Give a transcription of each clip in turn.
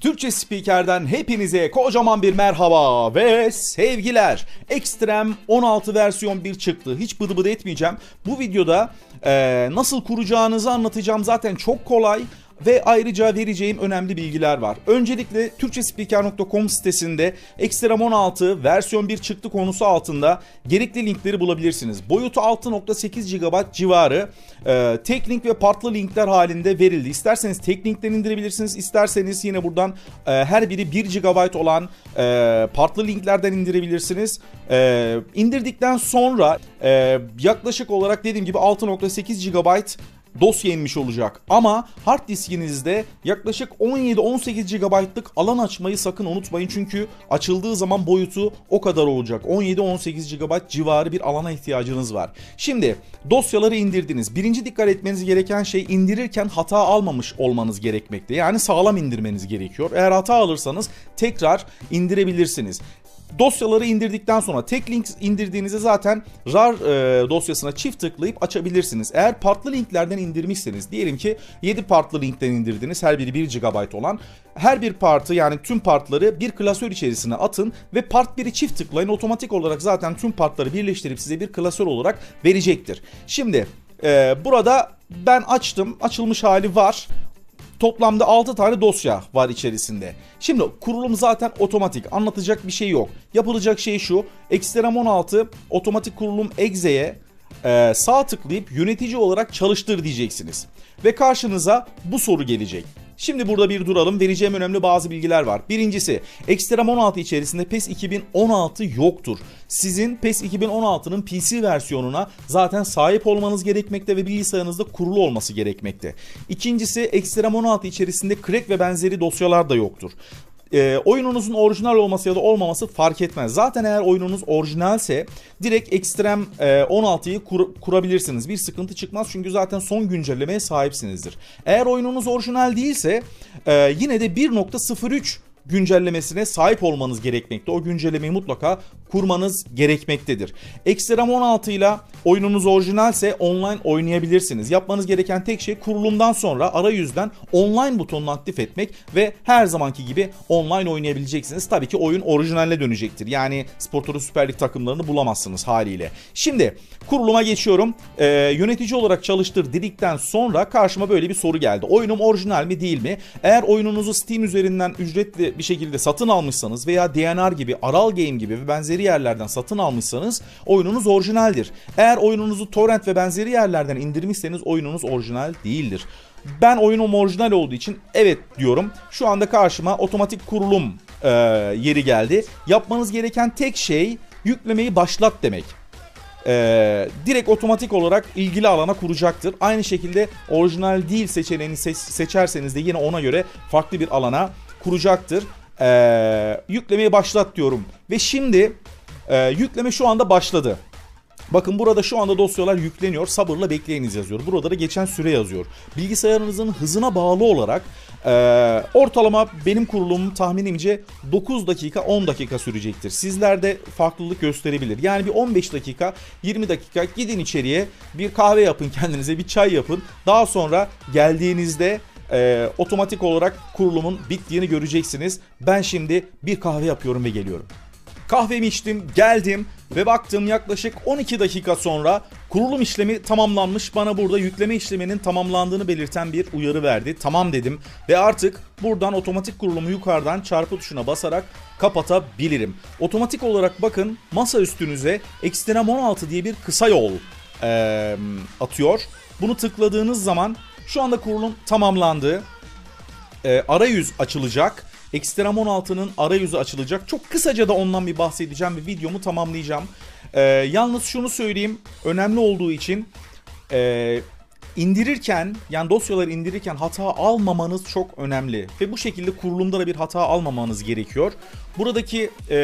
Türkçe Spiker'den hepinize kocaman bir merhaba ve sevgiler. Extreme 16 versiyon 1 çıktı. Hiç bıdı bıdı etmeyeceğim. Bu videoda e, nasıl kuracağınızı anlatacağım. Zaten çok kolay ve ayrıca vereceğim önemli bilgiler var. Öncelikle türkçespiker.com sitesinde Extreme 16 versiyon 1 çıktı konusu altında gerekli linkleri bulabilirsiniz. Boyutu 6.8 GB civarı e, tek ve partlı linkler halinde verildi. İsterseniz tek linkten indirebilirsiniz. İsterseniz yine buradan e, her biri 1 GB olan e, partlı linklerden indirebilirsiniz. E, indirdikten sonra e, yaklaşık olarak dediğim gibi 6.8 GB dosya inmiş olacak. Ama hard diskinizde yaklaşık 17-18 GB'lık alan açmayı sakın unutmayın. Çünkü açıldığı zaman boyutu o kadar olacak. 17-18 GB civarı bir alana ihtiyacınız var. Şimdi dosyaları indirdiniz. Birinci dikkat etmeniz gereken şey indirirken hata almamış olmanız gerekmekte. Yani sağlam indirmeniz gerekiyor. Eğer hata alırsanız tekrar indirebilirsiniz. Dosyaları indirdikten sonra tek link indirdiğinizde zaten RAR e, dosyasına çift tıklayıp açabilirsiniz. Eğer partlı linklerden indirmişseniz diyelim ki 7 partlı linkten indirdiniz her biri 1 GB olan her bir partı yani tüm partları bir klasör içerisine atın ve part 1'i çift tıklayın otomatik olarak zaten tüm partları birleştirip size bir klasör olarak verecektir. Şimdi e, burada ben açtım açılmış hali var. Toplamda 6 tane dosya var içerisinde. Şimdi kurulum zaten otomatik. Anlatacak bir şey yok. Yapılacak şey şu. Extreme 16 otomatik kurulum exe'ye e, sağ tıklayıp yönetici olarak çalıştır diyeceksiniz. Ve karşınıza bu soru gelecek. Şimdi burada bir duralım. Vereceğim önemli bazı bilgiler var. Birincisi, Extreme 16 içerisinde PES 2016 yoktur. Sizin PES 2016'nın PC versiyonuna zaten sahip olmanız gerekmekte ve bilgisayarınızda kurulu olması gerekmekte. İkincisi, Extreme 16 içerisinde crack ve benzeri dosyalar da yoktur e, oyununuzun orijinal olması ya da olmaması fark etmez. Zaten eğer oyununuz orijinalse direkt Extreme e, 16'yı kur, kurabilirsiniz. Bir sıkıntı çıkmaz çünkü zaten son güncellemeye sahipsinizdir. Eğer oyununuz orijinal değilse e, yine de 1.03 güncellemesine sahip olmanız gerekmekte. O güncellemeyi mutlaka kurmanız gerekmektedir. Extreme 16 ile oyununuz orijinalse online oynayabilirsiniz. Yapmanız gereken tek şey kurulumdan sonra arayüzden online butonunu aktif etmek ve her zamanki gibi online oynayabileceksiniz. Tabii ki oyun orijinaline dönecektir. Yani Sportoru Süper Lig takımlarını bulamazsınız haliyle. Şimdi kuruluma geçiyorum. Ee, yönetici olarak çalıştır dedikten sonra karşıma böyle bir soru geldi. Oyunum orijinal mi değil mi? Eğer oyununuzu Steam üzerinden ücretli bir şekilde satın almışsanız veya DNR gibi, Aral Game gibi ve benzeri yerlerden satın almışsanız oyununuz orijinaldir. Eğer oyununuzu torrent ve benzeri yerlerden indirmişseniz oyununuz orijinal değildir. Ben oyunum orijinal olduğu için evet diyorum. Şu anda karşıma otomatik kurulum e, yeri geldi. Yapmanız gereken tek şey yüklemeyi başlat demek. Ee, direkt otomatik olarak ilgili alana kuracaktır. Aynı şekilde orijinal değil seçeneğini se- seçerseniz de yine ona göre farklı bir alana kuracaktır. Ee, yüklemeyi başlat diyorum. Ve şimdi e, yükleme şu anda başladı. Bakın burada şu anda dosyalar yükleniyor. Sabırla bekleyiniz yazıyor. Burada da geçen süre yazıyor. Bilgisayarınızın hızına bağlı olarak e, ortalama benim kurulumum tahminimce 9 dakika 10 dakika sürecektir. Sizlerde farklılık gösterebilir. Yani bir 15 dakika 20 dakika gidin içeriye bir kahve yapın kendinize bir çay yapın. Daha sonra geldiğinizde e, otomatik olarak kurulumun bittiğini göreceksiniz. Ben şimdi bir kahve yapıyorum ve geliyorum. Kahvemi içtim, geldim ve baktım yaklaşık 12 dakika sonra kurulum işlemi tamamlanmış. Bana burada yükleme işleminin tamamlandığını belirten bir uyarı verdi. Tamam dedim ve artık buradan otomatik kurulumu yukarıdan çarpı tuşuna basarak kapatabilirim. Otomatik olarak bakın masa üstünüze Extreme 16 diye bir kısa yol e, atıyor. Bunu tıkladığınız zaman şu anda kurulum tamamlandı. E, arayüz açılacak. Extreme 16'nın arayüzü açılacak. Çok kısaca da ondan bir bahsedeceğim ve videomu tamamlayacağım. E, yalnız şunu söyleyeyim. Önemli olduğu için e, indirirken yani dosyaları indirirken hata almamanız çok önemli. Ve bu şekilde kurulumda da bir hata almamanız gerekiyor. Buradaki e,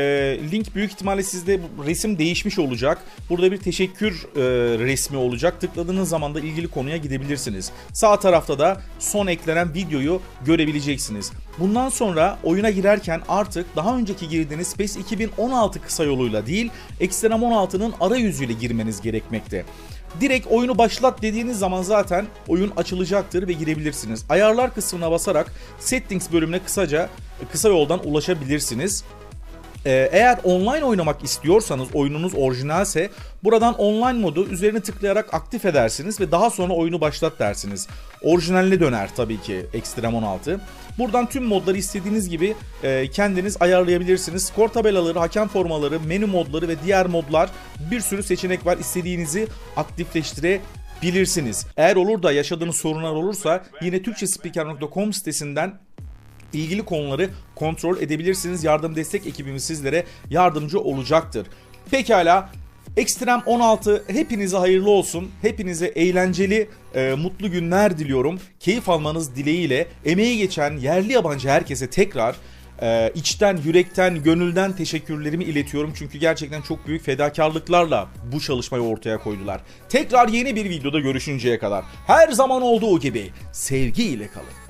link büyük ihtimalle sizde resim değişmiş olacak. Burada bir teşekkür e, resmi olacak. Tıkladığınız zaman da ilgili konuya gidebilirsiniz. Sağ tarafta da son eklenen videoyu görebileceksiniz. Bundan sonra oyuna girerken artık daha önceki girdiğiniz PES 2016 kısa yoluyla değil Extreme 16'nın arayüzüyle girmeniz gerekmekte. Direkt oyunu başlat dediğiniz zaman zaten oyun açılacaktır ve girebilirsiniz. Ayarlar kısmına basarak settings bölümüne kısaca kısa yoldan ulaşabilirsiniz. Ee, eğer online oynamak istiyorsanız oyununuz orijinalse buradan online modu üzerine tıklayarak aktif edersiniz ve daha sonra oyunu başlat dersiniz. Orijinaline döner tabii ki Extreme 16. Buradan tüm modları istediğiniz gibi e, kendiniz ayarlayabilirsiniz. Skor tabelaları, hakem formaları, menü modları ve diğer modlar bir sürü seçenek var. İstediğinizi aktifleştirebilirsiniz. Eğer olur da yaşadığınız sorunlar olursa yine türkçespiker.com sitesinden ilgili konuları kontrol edebilirsiniz. Yardım destek ekibimiz sizlere yardımcı olacaktır. Pekala Ekstrem 16 hepinize hayırlı olsun. Hepinize eğlenceli, e, mutlu günler diliyorum. Keyif almanız dileğiyle emeği geçen yerli yabancı herkese tekrar e, içten, yürekten, gönülden teşekkürlerimi iletiyorum. Çünkü gerçekten çok büyük fedakarlıklarla bu çalışmayı ortaya koydular. Tekrar yeni bir videoda görüşünceye kadar her zaman olduğu gibi sevgiyle kalın.